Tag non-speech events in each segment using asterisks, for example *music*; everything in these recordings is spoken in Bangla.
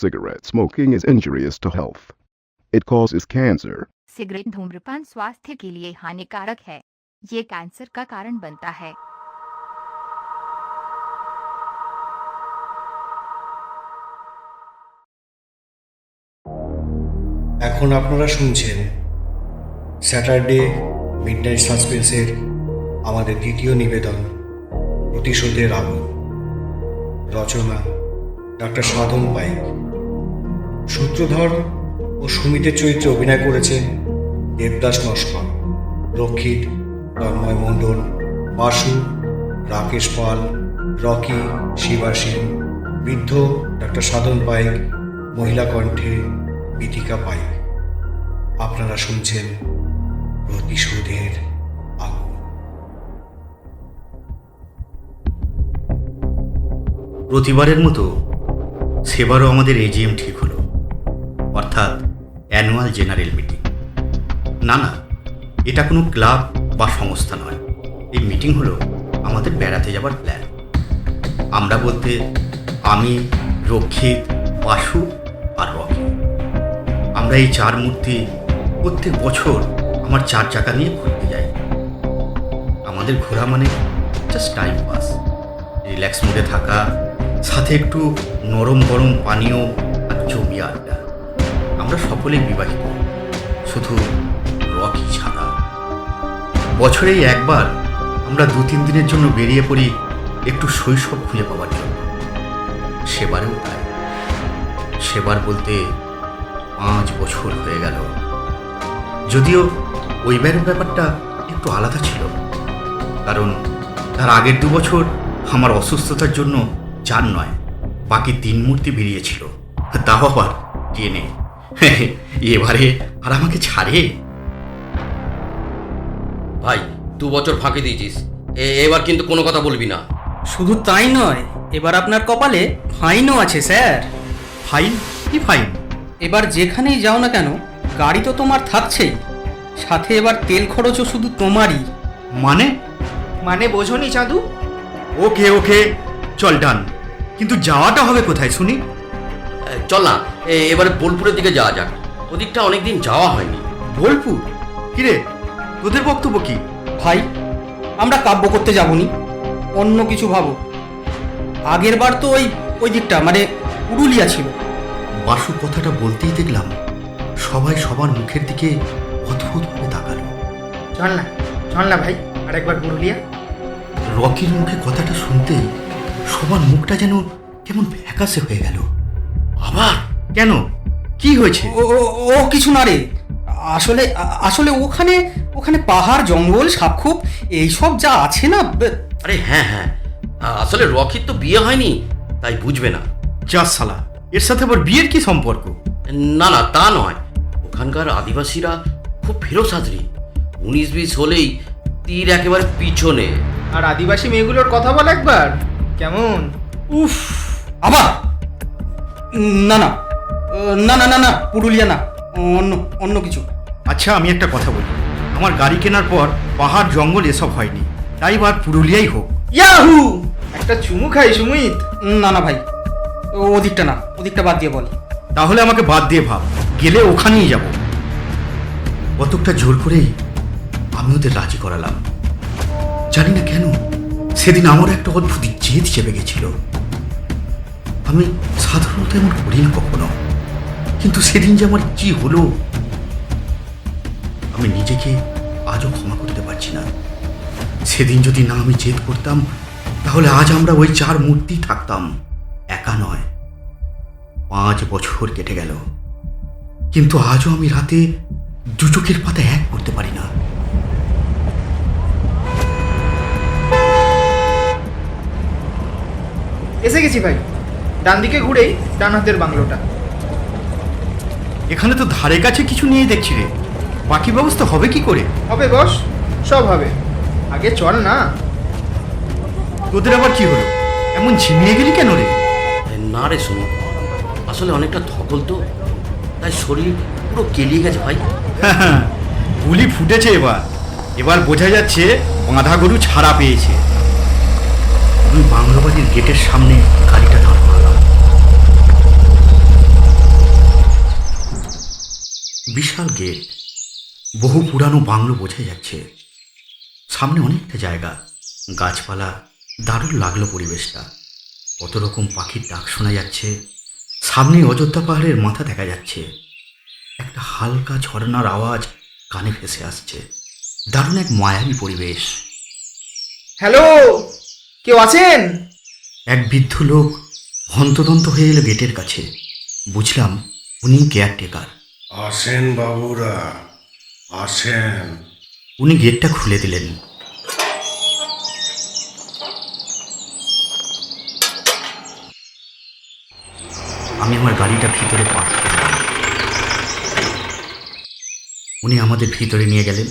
cigarette smoking is injurious to health. It causes cancer. Cigarette धूम्रपान स्वास्थ्य के लिए हानिकारक है ये कैंसर का कारण बनता है এখন আপনারা শুনছেন স্যাটারডে মিডনাইট সাসপেন্সের আমাদের দ্বিতীয় নিবেদন প্রতিশোধের আগুন রচনা ডক্টর সাধন পাইক সূত্রধর ও সুমিতের চরিত্রে অভিনয় করেছেন দেবদাস নস্কর, রক্ষিত, তন্ময় মণ্ডল, বাসু, রাকেশ পাল, রকি, শিবা সিং বৃদ্ধ ডক্টর সাধন পাইক, মহিলা কণ্ঠে বিথিকা পাইক। আপনারা শুনছেন প্রতিশোধের আগুন প্রতিবারের মতো সেবারও আমাদের এজিএম ঠিক হলো। অর্থাৎ অ্যানুয়াল জেনারেল মিটিং। না না, এটা কোনো ক্লাব বা সংস্থা নয়। এই মিটিং হলো আমাদের বেড়াতে যাবার প্ল্যান। আমরা বলতে আমি, রক্ষিত, বাসু আর রকি। আমরা এই চার মূর্তি প্রত্যেক বছর আমার চার চাকা নিয়ে ঘুরতে যাই। আমাদের ঘোরা মানে জাস্ট টাইম পাস রিল্যাক্স মোডে থাকা, সাথে একটু নরম গরম পানীয় আর জমিয়ে আড্ডা। আমরা সকলেই বিবাহিত। শুধু রকি ছাড়া। বছরে একবার আমরা দু তিন দিনের জন্য বেরিয়ে পড়ি একটু শৈশব খুঁজে পাওয়ার জন্য। সেবারেও তাই। সেবার বলতে পাঁচ বছর হয়ে গেল। যদিও ওইবারের ব্যাপারটা একটু আলাদা ছিল। কারণ তার আগের দু বছর আমার অসুস্থতার জন্য চার নয়, বাকি তিন মূর্তি বেরিয়েছিল। তাও আবার টেনে *laughs* এবারে আর আমাকে ছাড়ে? ভাই দু বছর ফাঁকি দিয়েছিস। এ- এবার কিন্তু কোনো কথা বলবি না। শুধু তাই নয় এবার আপনার কপালে ফাইনও আছে স্যার। ফাইন? কি ফাইন? এবার যেখানেই যাও না কেন গাড়ি তো তোমার থাকছেই। সাথে এবার তেল খরচও শুধু তোমারই। মানে? মানে বোঝনি চাঁদু? ওকে ওকে চল ডান। কিন্তু যাওয়াটা হবে কোথায় শুনি? চল না এ- এবারে বোলপুরের দিকে যাওয়া যাক। ওদিকটা অনেকদিন যাওয়া হয়নি। বোলপুর? কিরে তোদের বক্তব্য কি? ভাই আমরা কাব্য করতে যাবনি। অন্য কিছু ভাবো। আগের বার তো ওই ওই দিকটা মানে পুরুলিয়া ছিল। বাসু কথাটা বলতেই দেখলাম সবাই সবার মুখের দিকে অদ্ভুতভাবে তাকালো। চল না চল না ভাই আরেকবার পুরুলিয়া। রকির মুখে কথাটা শুনতেই সবার মুখটা যেন কেমন ফ্যাকাসে হয়ে গেল। আবার কেন? কি হয়েছে? ও কিছু না রে। আসলে আসলে ওখানে ওখানে পাহাড় জঙ্গল সাপখোপ এইসব যা আছে না আরে হ্যাঁ হ্যাঁ। আসলে রকির তো বিয়ে হয়নি তাই বুঝবে না। যা সালা এর সাথে আবার বিয়ের কি সম্পর্ক? না না তা নয়। ওখানকার আদিবাসীরা খুব ফেরোসাদরি উনিশ বিশ হলেই তীর একেবারে পিছনে। আর আদিবাসী মেয়েগুলোর কথা বল একবার। কেমন? উফ আবার! না না। না না না না পুরুলিয়া না। অন্য অন্য কিছু। আচ্ছা আমি একটা কথা বলি। আমার গাড়ি কেনার পর পাহাড় জঙ্গল এসব হয়নি। তাই এবার পুরুলিয়াই হোক। ইয়াহু! একটা চুমু খাই সুমিত। না না ভাই। ও- ওদিকটা না। ওদিকটা বাদ দিয়ে বল। তাহলে আমাকে বাদ দিয়ে ভাব। গেলে ওখানেই যাব। কতকটা জোর করেই আমি ওদের রাজি করালাম। জানি না কেন সেদিন আমার একটা অদ্ভুত জেদ চেপে গেছিল। আমি সাধারণত এমন করি না কখনো। কিন্তু সেদিন যে আমার কি হলো, আমি নিজেকে আজও ক্ষমা করতে পারছি না। সেদিন যদি না আমি জেদ করতাম, তাহলে আজ আমরা ওই চার মূর্তি থাকতাম। একা নয়। পাঁচ বছর কেটে গেল। কিন্তু আজও আমি রাতে দু চোখের পাতা এক করতে পারি না। এসে গেছি ভাই। ডান দিকে ঘুরেই ডান হাতের বাংলোটা। এখানে তো ধারে কাছে কিছু নিয়ে দেখছি রে। বাকি ব্যবস্থা হবে কি করে? হবে বস সব হবে। আগে চল না। তোদের আবার কি হলো? এমন ঝিমিয়ে গেলি কেন রে? না রে শুনি আসলে অনেকটা ধকল তো। তাই শরীর পুরো কেলিয়ে গেছে ভাই। *laughs* গুলি ফুটেছে এবার। এবার বোঝা যাচ্ছে বাঁধা গরু ছাড়া পেয়েছে। আমি বাংলাবাড়ির গেটের সামনে গাড়িটা দাঁড় করালাম বিশাল গেট। বহু পুরানো বাংলো বোঝা যাচ্ছে। সামনে অনেকটা জায়গা। গাছপালা দারুণ লাগল পরিবেশটা। কত রকম পাখির ডাক শোনা যাচ্ছে। সামনে অযোধ্যা পাহাড়ের মাথা দেখা যাচ্ছে। একটা হালকা ঝর্ণার আওয়াজ কানে ভেসে আসছে। দারুণ এক মায়াবী পরিবেশ। হ্যালো কেউ আছেন? এক বৃদ্ধ লোক হন্তদন্ত হয়ে এলো গেটের কাছে। বুঝলাম উনি কেয়ারটেকার। আসেন বাবুরা, আসেন। উনি গেটটা খুলে দিলেন। আমি আমার গাড়িটা ভিতরে পার্ক উনি আমাদের ভিতরে নিয়ে গেলেন।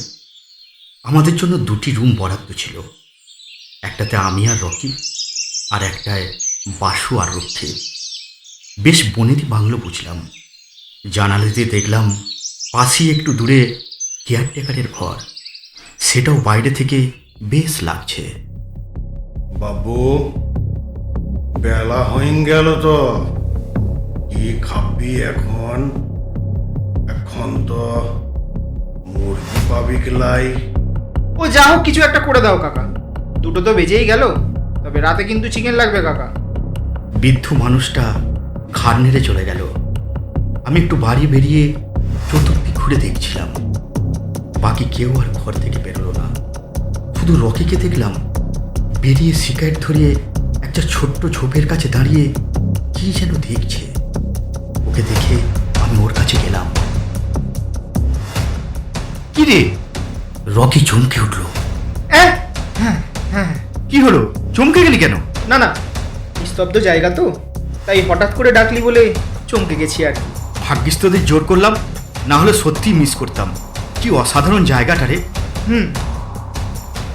আমাদের জন্য দুটি রুম বরাদ্দ ছিল। একটাতে আমি আর রকি, আর একটায় বাসু আর রক্ষে বেশ বনেদি বাংলো বুঝলাম। জানালাতে দেখলাম পাশেই একটু দূরে কেয়ারটেকারের ঘর। সেটাও বাইরে থেকে বেশ লাগছে। বাবু বেলা হয়ে গেল তো। কি খাবি এখন? এখন তো মুরগি পাবি গেলাই। ও যা হোক কিছু একটা করে দাও কাকা। দুটো তো বেজেই গেল তবে রাতে কিন্তু চিকেন লাগবে কাকা। বৃদ্ধ মানুষটা ঘাড় নেড়ে চলে গেল। আমি একটু বাড়ি বেরিয়ে চতুর্দিক ঘুরে দেখছিলাম। বাকি কেউ আর ঘর থেকে বেরোলো না। শুধু রকিকে দেখলাম বেরিয়ে সিগারেট ধরিয়ে একটা ছোট্ট ঝোপের কাছে দাঁড়িয়ে কি যেন দেখছে। ওকে দেখে আমি ওর কাছে গেলাম। কি রে? রকি চমকে উঠল। হ্যাঁ হ্যাঁ হ্যাঁ। কি হলো? চমকে গেলি কেন? না না স্তব্ধ জায়গা তো। তাই হঠাৎ করে ডাকলি বলে চমকে গেছি আর কি। ভাগ্যিস তোদের জোর করলাম না হলে সত্যিই মিস করতাম। কি অসাধারণ জায়গাটা রে। হুম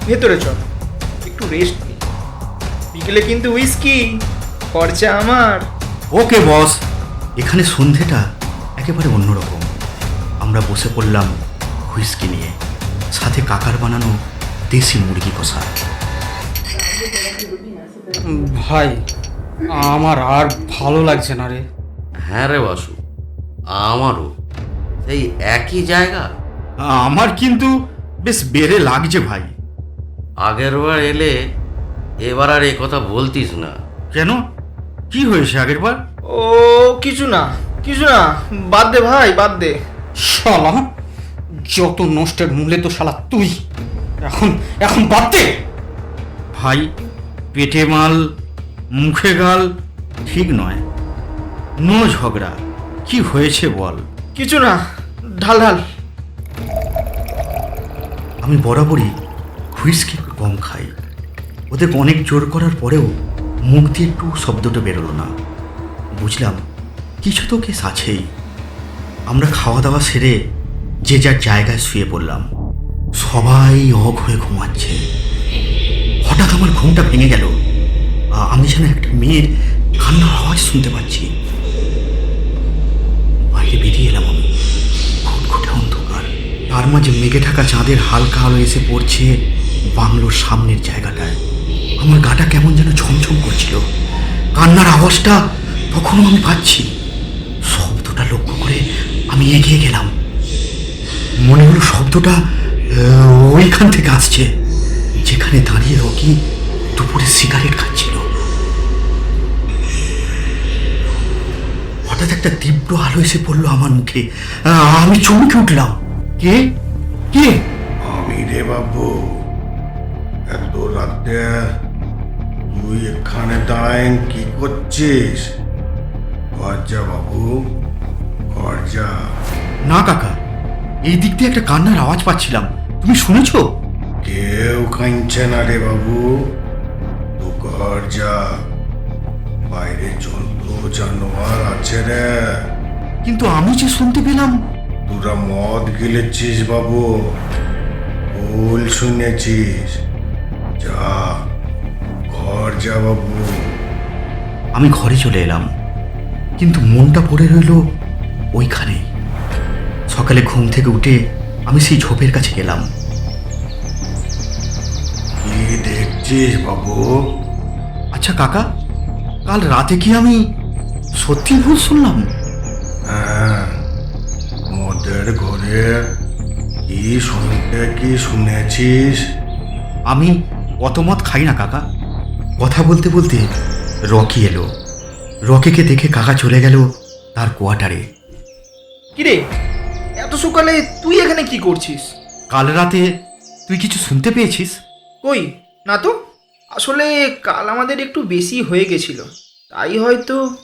ভেতরে চল একটু রেস্ট নি বিকেলে কিন্তু উইস্কি খরচা আমার। ওকে বস এখানে সন্ধেটা একেবারে অন্যরকম। আমরা বসে পড়লাম হুইস্কি নিয়ে। সাথে কাকার বানানো দেশি মুরগি কষা। ভাই আমার আর ভালো লাগছে না রে। হ্যাঁ রে বাসু। আমারও। সেই একই জায়গা? আমার কিন্তু বেশ বেড়ে লাগছে ভাই। আগের বার এলে এবার আর এ কথা বলতিস না। কেন? কি হয়েছে আগের বার ও কিছু না কিছু না। বাদ দে ভাই বাদ দে। শালা যত নষ্টের মূলে তো শালা তুই। এখন এখন বাদ দে। ভাই পেটে মাল মুখে গাল ঠিক নয়। নো ঝগড়া। কি হয়েছে বল? কিছু না ঢাল ঢাল। আমি বরাবরই হুইস্কি একটু কম খাই। ওদের অনেক জোর করার পরেও মুখ দিয়ে একটু শব্দটা বেরোলো না। বুঝলাম কিছু তো কেস আছেই। আমরা খাওয়া দাওয়া সেরে যে যার জায়গায় শুয়ে পড়লাম। সবাই অঘ হয়ে ঘুমাচ্ছে। হঠাৎ আমার ঘুমটা ভেঙে গেল। আমি যেন একটা মেয়ের কান্নার আওয়াজ শুনতে পাচ্ছি। তার মাঝে মেঘে ঢাকা চাঁদের হালকা আলো এসে পড়ছে বাংলোর সামনের জায়গাটায়। আমার গাটা কেমন যেন ছমছম করছিল। কান্নার আওয়াজটা তখনও আমি পাচ্ছি। শব্দটা লক্ষ্য করে আমি এগিয়ে গেলাম। মনে হলো শব্দটা ওইখান থেকে আসছে, যেখানে দাঁড়িয়ে রকি দুপুরে সিগারেট খাচ্ছিল। হঠাৎ একটা তীব্র আলো এসে পড়ল আমার মুখে। আমি চমকে উঠলাম। কে? কে? আমি রে বাবু এত রাতে তুই এখানে দাঁড়ায় কি করছিস? ঘর যা বাবু ঘর যা না কাকা এই দিক দিয়ে একটা কান্নার আওয়াজ পাচ্ছিলাম। তুমি শুনেছো? কেউ কাঁদছে না রে বাবু। তু ঘর যা বাইরে জন্তু জানোয়ার আছে রে। কিন্তু আমি যে শুনতে পেলাম তোরা মদ গিলেছিস বাবু। ভুল শুনেছিস। যা ঘর যা বাবু। আমি ঘরে চলে এলাম কিন্তু মনটা পড়ে রইল ওইখানে। সকালে ঘুম থেকে উঠে আমি সেই ঝোপের কাছে গেলাম। কি দেখছিস বাবু? আচ্ছা কাকা কাল রাতে কি আমি সত্যি ভুল শুনলাম? হ্যাঁ ঘরে কি শুনতে কি শুনেছিস? আমি অত মত খাই না কাকা। কথা বলতে বলতে রকি এলো। রকিকে দেখে কাকা চলে গেল তার কোয়ার্টারে। কিরে এত সকালে তুই এখানে কি করছিস? কাল রাতে তুই কিছু শুনতে পেয়েছিস? কই? না তো আসলে কাল আমাদের একটু বেশি হয়ে গেছিল। তাই হয়তো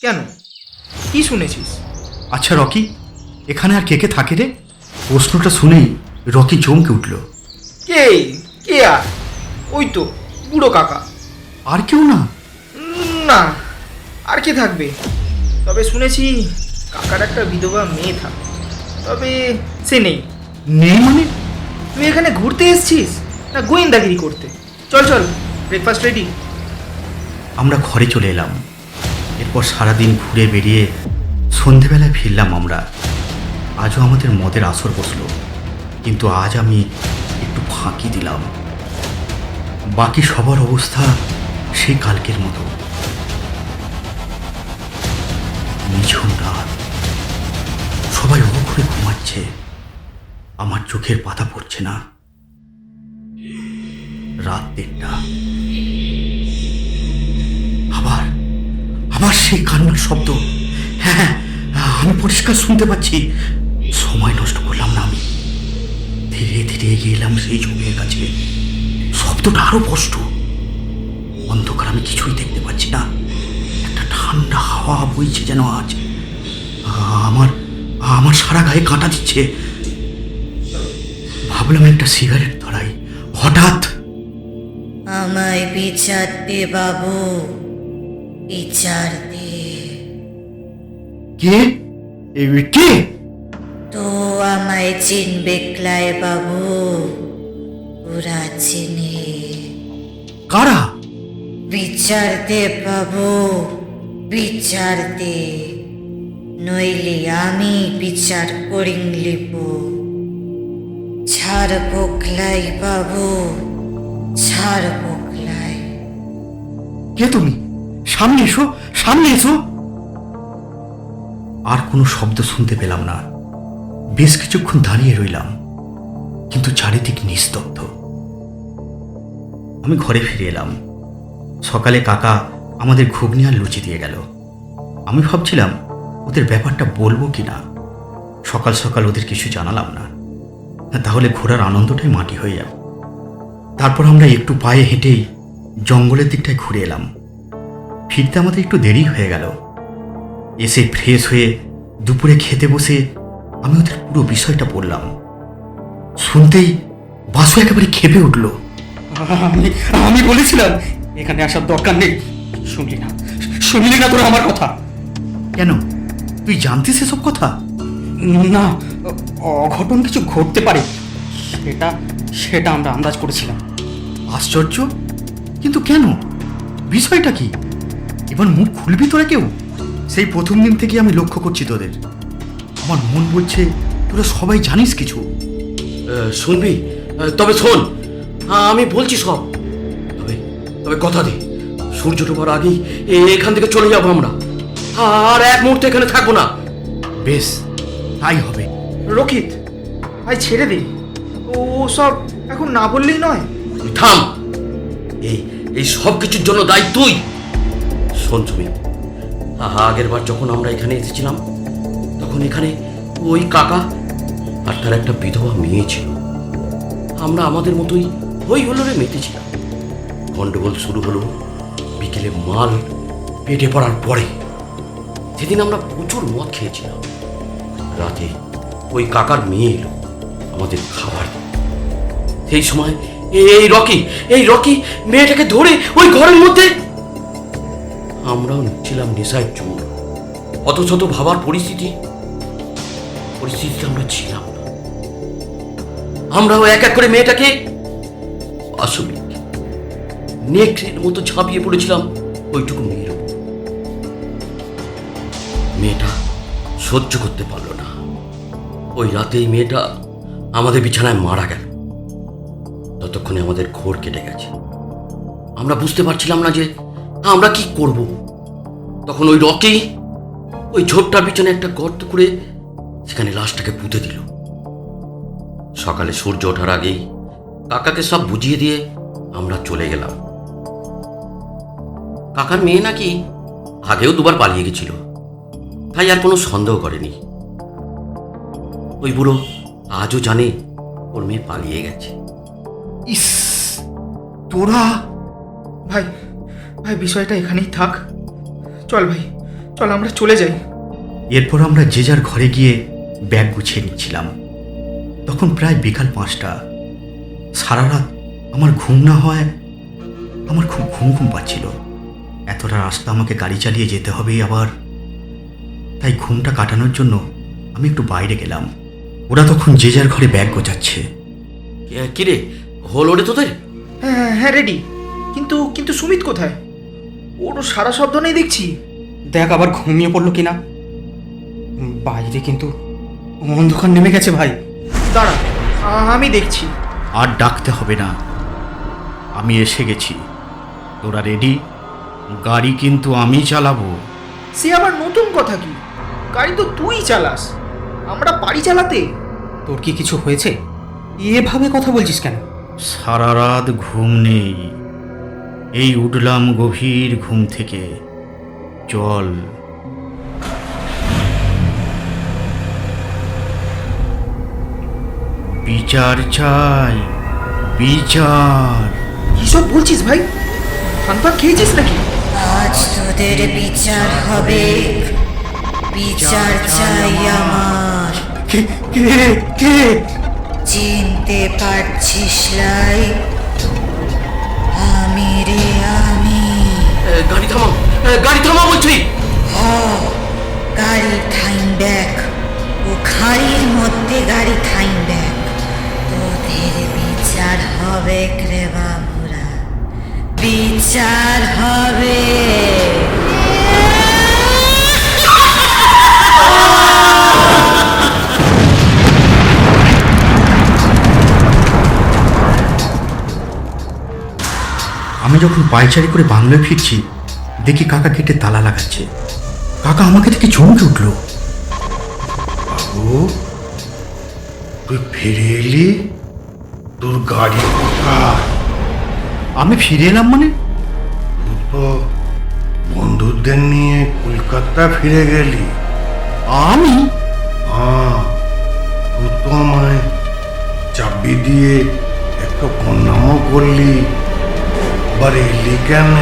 কেন? কি শুনেছিস? আচ্ছা রকি এখানে আর কে কে থাকে রে? প্রশ্নটা শুনেই রকি চমকে উঠল। কে কে আর? ওই তো বুড়ো কাকা। আর কেউ না? না আর কে থাকবে? তবে শুনেছি কাকার একটা বিধবা মেয়ে থাকে। তবে সে নেই। নেই মানে? তুই এখানে ঘুরতে এসেছিস? না গোয়েন্দাগিরি করতে? চল চল ব্রেকফাস্ট রেডি আমরা ঘরে চলে এলাম। এরপর সারাদিন ঘুরে বেরিয়ে সন্ধেবেলায় ফিরলাম আমরা। আজও আমাদের মদের আসর বসল। কিন্তু আজ আমি একটু ফাঁকি দিলাম। বাকি সবার অবস্থা সেই কালকের মতো। নিঝুম রাত। সবাই অঘরে ঘুমাচ্ছে। আমার চোখের পাতা পড়ছে না। রাত দেড়টা। আবার আবার সেই কান্নার শব্দ। হ্যাঁ হ্যাঁ, আমি পরিষ্কার শুনতে পাচ্ছি। সময় নষ্ট করলাম না আমি। ধীরে ধীরে এগিয়ে এলাম সেই ঝোপের কাছে। শব্দটা আরও কষ্ট অন্ধকার আমি কিছুই দেখতে পাচ্ছি না। একটা ঠান্ডা হাওয়া বইছে যেন আজ। আমার আমার সারা গায়ে কাঁটা দিচ্ছে। ভাবলাম একটা সিগারেট ধরাই। হঠাৎ আমায় বিচার দে বাবু। বিচার দে। কে? কে আমায় চিনবে ক্লায় বাবু? পুরা চিনে। কারা? বিচার দে বাবু বিচার দে। নইলে আমি বিচার করিং লিব। ছাড় পোকলাই বাবু ছাড় পোকলাই কে তুমি? সামনে এসো সামনে এসো। আর কোনো শব্দ শুনতে পেলাম না। বেশ কিছুক্ষণ দাঁড়িয়ে রইলাম, কিন্তু চারিদিক নিস্তব্ধ। আমি ঘরে ফিরে এলাম। সকালে কাকা আমাদের ঘুগনি আর লুচি দিয়ে গেল। আমি ভাবছিলাম, ওদের ব্যাপারটা বলব কি না সকাল সকাল ওদের কিছু জানালাম না, তাহলে ঘোরার আনন্দটাই মাটি হয়ে যাবে। তারপর আমরা একটু পায়ে হেঁটেই জঙ্গলের দিকটায় ঘুরে এলাম। ফিরতে আমাদের একটু দেরি হয়ে গেল। এসে ফ্রেশ হয়ে দুপুরে খেতে বসে আমি ওদের পুরো বিষয়টা বললাম। শুনতেই বাসু একেবারে খেপে উঠল। আমি আমি বলেছিলাম এখানে আসার দরকার নেই। শুনলি না শুনলি না তোরা আমার কথা। কেন? তুই জানতিস এসব কথা? না অঘটন কিছু ঘটতে পারে। সেটা সেটা আমরা আন্দাজ করেছিলাম। আশ্চর্য? কিন্তু কেন? বিষয়টা কি? এবার মুখ খুলবি তোরা কেউ? সেই প্রথম দিন থেকে আমি লক্ষ্য করছি তোদের। আমার মন বলছে তোরা সবাই জানিস কিছু। শুনবি? তবে শোন আমি বলছি সব। তবে তবে কথা দে সূর্য ডোবার আগেই এখান থেকে চলে যাব আমরা। আর এক মুহূর্তে এখানে থাকব না। বেশ তাই হবে। রকিত ভাই ছেড়ে দে। ও সব এখন না বললেই নয়। থাম। এই এই সব কিছুর জন্য দায়ী তুই। শোন তুমি আগের বার যখন আমরা এখানে এসেছিলাম তখন এখানে ওই কাকা আর তার একটা বিধবা মেয়ে ছিল। আমরা আমাদের মতোই হই হলোরে মেতেছিলাম গন্ডগোল শুরু হলো বিকেলে মাল পেটে পড়ার পরে। সেদিন আমরা প্রচুর মদ খেয়েছিলাম, রাতে ওই কাকার মেয়ে এলো আমাদের খাবার সেই সময় এই রকি এই রকি মেয়েটাকে ধরে ওই ঘরের মধ্যে। আমরাও ছিলাম নেশায় চোর অত শত ভাবার পরিস্থিতি পরিস্থিতিতে আমরা ছিলাম। না আমরাও এক এক করে মেয়েটাকে আসলে নেকড়ের মতো ঝাঁপিয়ে পড়েছিলাম ওইটুকু মেয়ের। মেয়েটা সহ্য করতে পারল না। ওই রাতেই মেয়েটা আমাদের বিছানায় মারা গেল। ততক্ষণে আমাদের ঘোর কেটে গেছে। আমরা বুঝতে পারছিলাম না যে আমরা কি করব। তখন ওই রকি ওই ঝোপটার পিছনে একটা গর্ত করে সেখানে লাশটাকে পুঁতে দিল। সকালে সূর্য ওঠার আগেই কাকাকে সব বুঝিয়ে দিয়ে আমরা চলে গেলাম। কাকার মেয়ে নাকি আগেও দুবার পালিয়ে গেছিল তাই আর কোনো সন্দেহ করেনি। ওই বুড়ো আজও জানে ওর মেয়ে পালিয়ে গেছে। ইস তোরা? ভাই ভাই বিষয়টা এখানেই থাক। চল ভাই চল আমরা চলে যাই। এরপর আমরা যে যার ঘরে গিয়ে ব্যাগ গুছিয়ে নিচ্ছিলাম। তখন প্রায় বিকাল পাঁচটা। সারা রাত আমার ঘুম না হয় আমার খুব ঘুম ঘুম পাচ্ছিল। এতটা রাস্তা আমাকে গাড়ি চালিয়ে যেতে হবে আবার। তাই ঘুমটা কাটানোর জন্য আমি একটু বাইরে গেলাম। ওরা তখন যে যার ঘরে ব্যাগ গোছাচ্ছে। কে- কিরে হল ওরে তোদের? হ্যাঁ হ্যাঁ রেডি। কিন্তু কিন্তু সুমিত কোথায়? ওর সারা শব্দ নেই দেখছি। দেখ আবার ঘুমিয়ে পড়ল কিনা। বাইরে কিন্তু অন্ধকার নেমে গেছে ভাই। দাঁড়া আমি দেখছি। আর ডাকতে হবে না। আমি এসে গেছি। তোরা রেডি গাড়ি কিন্তু আমি চালাবো। সে আবার নতুন কথা কি? গাড়ি তো তুই চালাস। আমরা পারি চালাতে। তোর কি কিছু হয়েছে? এভাবে কথা বলছিস কেন? সারা রাত ঘুম নেই। এই উঠলাম গভীর ঘুম থেকে। চল বিচার চাই বিচার। কিসব বলছিস ভাই? ফান খেয়েছিস নাকি? আজ তোদের বিচার হবে। বিচার চাই আমার। কে কে কে? চিনতে পারছিস লাই? আমি রে আমি। গাড়ি থামাও। গাড়ি থামাও বলছি। হ গাড়ি থাইন দেখ। ও খাড়ির মধ্যে গাড়ি থাইন দেখ। তোদের বিচার হবে রে বাবুরা। বিচার হবে। আমি যখন পায়চারি করে বাংলায় ফিরছি, দেখি কাকা গেটে তালা লাগাচ্ছে। কাকা আমাকে দেখে চমকে উঠল। বাবু, তুই ফিরে এলি? তোর গাড়ি কোথায়? আমি ফিরে এলাম মানে? তো বন্ধুদের নিয়ে কলকাতা ফিরে গেলি। আমি? হ্যাঁ তো আমায় চাবি দিয়ে একটু প্রণামও করলি। আবার এলি কেন?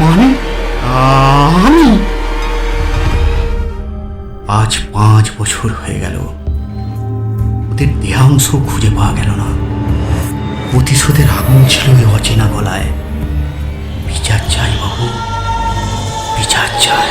মানে? আমি? আজ পাঁচ বছর হয়ে গেল। মৃতদের দেহাংশ খুঁজে পাওয়া গেল না। প্রতিশোধের আগুন ছিল ওই অচেনা গলায়। বিচার চাই বাবু, বিচার চাই।